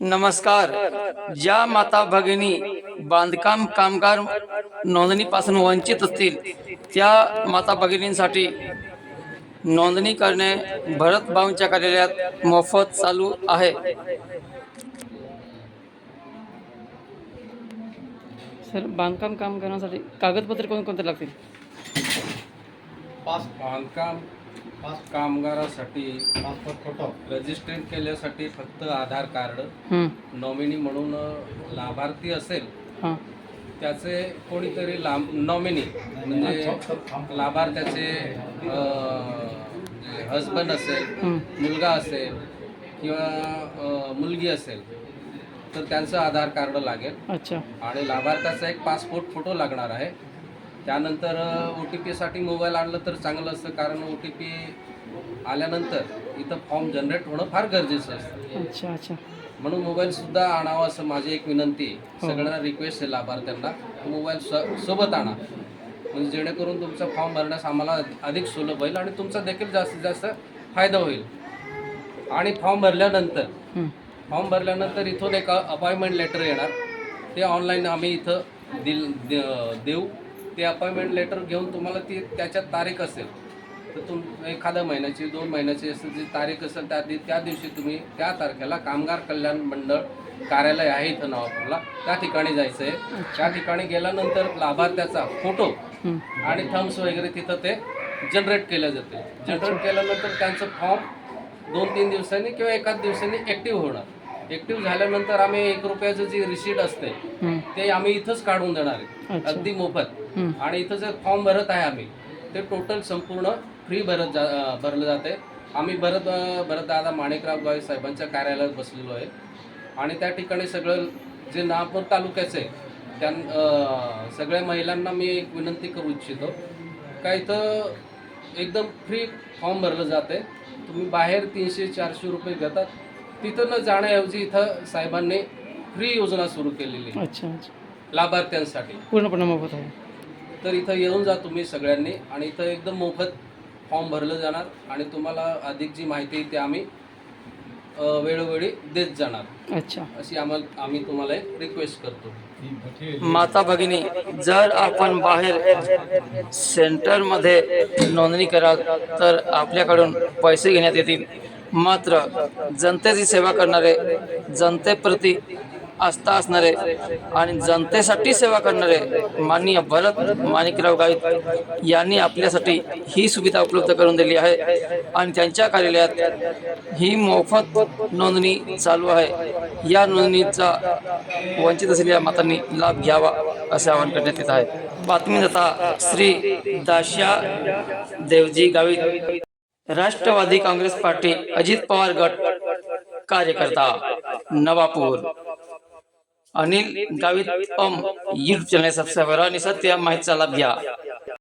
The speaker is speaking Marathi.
नमस्कार. ज्या माता भगिनी बांधकाम कामगार नोंदणीपासून वंचित असतील त्या माता भगिनींसाठी नोंदणी करणे भरत भाऊंच्या कार्यालयात मोफत चालू आहे. सर बांधकाम कामगारांसाठी कागदपत्रे कोणकोणते लागतील? पास बांधकाम कामगारासाठी पासपोर्ट फोटो रजिस्ट्रेट केल्यासाठी फक्त आधार कार्ड नॉमिनी म्हणून लाभार्थी असेल त्याचे कोणीतरी नॉमिनी म्हणजे लाभार्थ्याचे हजबंड असेल मुलगा असेल किंवा मुलगी असेल तर त्यांचं आधार कार्ड लागेल. अच्छा. आणि लाभार्थ्याचा एक पासपोर्ट फोटो लागणार आहे. त्यानंतर ओ टी पीसाठी मोबाईल आणलं तर चांगलं असतं. कारण ओ टी पी आल्यानंतर इथं फॉर्म जनरेट होणं फार गरजेचं असतं. अच्छा अच्छा. म्हणून मोबाईलसुद्धा आणावा असं माझी एक विनंती. आहे हो. सगळ्यांना रिक्वेस्ट आहे लाभार्थ्यांना. मोबाईल स सोबत आणा. म्हणजे जेणेकरून तुमचा फॉर्म भरण्यास आम्हाला अधिक सुलभ होईल आणि तुमचा देखील जास्तीत जास्त फायदा होईल. आणि फॉर्म भरल्यानंतर फॉर्म भरल्यानंतर इथून एक अपॉइंटमेंट लेटर येणार. ते ऑनलाईन आम्ही इथं दिल दे- देऊ. ते अपॉइंटमेंट लेटर घेऊन तुम्हाला ती त्याच्यात तारीख असेल. तर तुम एखाद्या महिन्याची दोन महिन्याची असं जी तारीख असेल त्या दि त्या दिवशी तुम्ही त्या तारखेला कामगार कल्याण मंडळ कार्यालय आहे इथं नवापूरला. त्या ठिकाणी जायचं आहे त्या ठिकाणी गेल्यानंतर लाभार्थ्याचा फोटो आणि थम्स वगैरे तिथं ते जनरेट केलं जाते जनरेट केल्यानंतर त्यांचं फॉर्म दोन तीन दिवसांनी किंवा एकाच दिवसांनी ॲक्टिव्ह होणार. ॲक्टिव्ह झाल्यानंतर आम्ही एक रुपयाचं जी रिसीट असते ते आम्ही इथंच काढून देणार आहे. अगदी मोफत. आणि इथं जे फॉर्म भरत आहे आम्ही ते टोटल संपूर्ण फ्री भरत जा भरलं जाते. आम्ही भरत अं, भरत दादा माणिकराव गावे साहेबांच्या कार्यालयात बसलेलो आहे. आणि त्या ठिकाणी सगळं जे नागपूर तालुक्याचं त्या सगळ्या महिलांना मी एक विनंती करू इच्छितो का इथं एकदम फ्री फॉर्म भरलं जाते. तुम्ही बाहेर तीनशे चारशे रुपये घेतात तिथं न जाण्याऐवजी इथं साहेबांनी फ्री योजना सुरू केलेली आहे. अच्छा अच्छा. लाभार्थ्यांसाठी. पूर्णपणे मोफत आहे. तर इथं येऊन जा तुम्ही सगळ्यांनी आणि इथं एकदम मोफत फॉर्म भरलं जाणार आणि तुम्हाला अधिक जी माहिती आहे ती आम्ही अ, वेळोवेळी देत जाणार. अच्छा. अशी आम्हाला आम्ही तुम्हाला एक रिक्वेस्ट करतो. माता भगिनी जर आपण बाहेर सेंटरमध्ये नोंदणी कराल तर आपल्याकडून पैसे घेण्यात येतील. मात्र जनतेची सेवा करणारे जनतेप्रती आस्था असणारे आणि जनतेसाठी सेवा करणारे माननीय भरत माणिकराव गावित यांनी आपल्यासाठी ही सुविधा उपलब्ध करून दिली आहे आणि त्यांच्या कार्यालयात ही मोफत नोंदणी चालू आहे. या नोंदणीचा वंचित असलेल्या मातांनी लाभ घ्यावा असे आवाहन करण्यात येत आहे. बातमीदाता श्री दाशा देवजी गावित राष्ट्रवादी काँग्रेस पार्टी अजित पवार गट कार्यकर्ता नवापूर। अनिल गावित पम यूट्यूब चॅनल सबस्क्राईब करा आणि सत्य माहितीचा लाभ घ्या